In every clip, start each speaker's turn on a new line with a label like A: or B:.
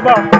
A: বাবা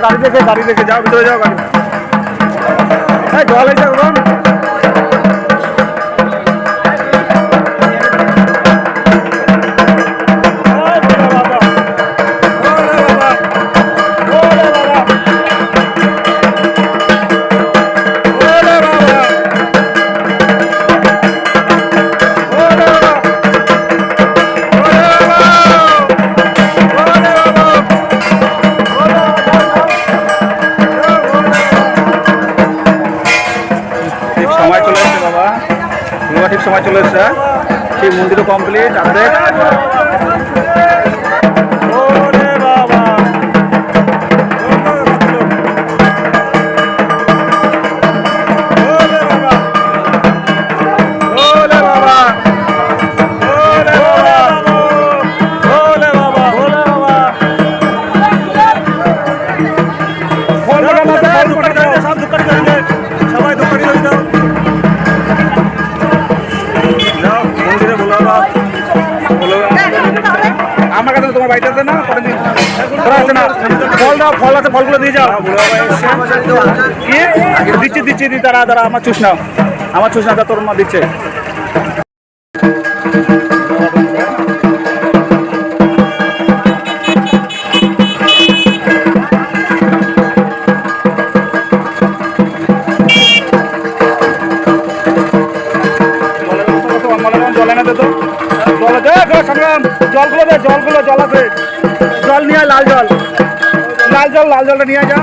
A: গাড়ি দেখে গাড়ি দেখে যাও ভিতরে যাও গাড়ি এই জল এসে সময় চলে এসেছে। সেই মন্দিরও কমপ্লিট আপডেট আছে না, পরে আছে না। ফল দাও, ফল আছে, ফলগুলো দিয়ে যাও। কি? দিচ্ছি দিচ্ছি, দি, দাঁড়া দাঁড়া, আমার চুষ নাও। আমার চুষ না তোর মা দিচ্ছে। এনে দে তো। সংগ্রাম জলগুলো দে জলগুলো জল আছে। জল নিয়ে লাল জল। লাল জল লাল জলটা নিয়ে যা।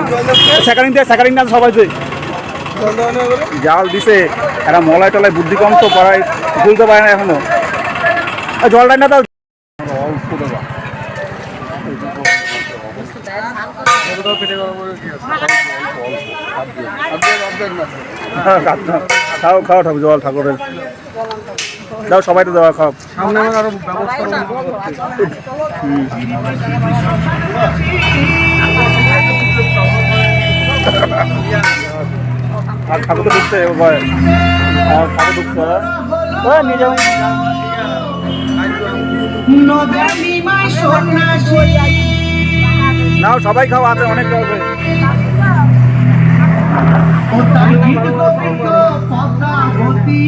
A: সেকারিং দে সেকারিং না সবাই জাল দিছে এরা মলাই টলাই বুদ্ধি কম তো পাড়ায় ভুলতে পারে না এখনও। এই জলটা না হ্যাঁ, খাও খাও ঠাকুর জল ঠাকুরের। দাও সবাই তো দেওয়া খাও। আর ঠাকুর তো ঢুকছে এবার আর ঠাকুর ঢুকছে নিয়ে যাও। নাও সবাই খাও আছে অনেক খাবে
B: গোবিন্দ পদ্মাবতী।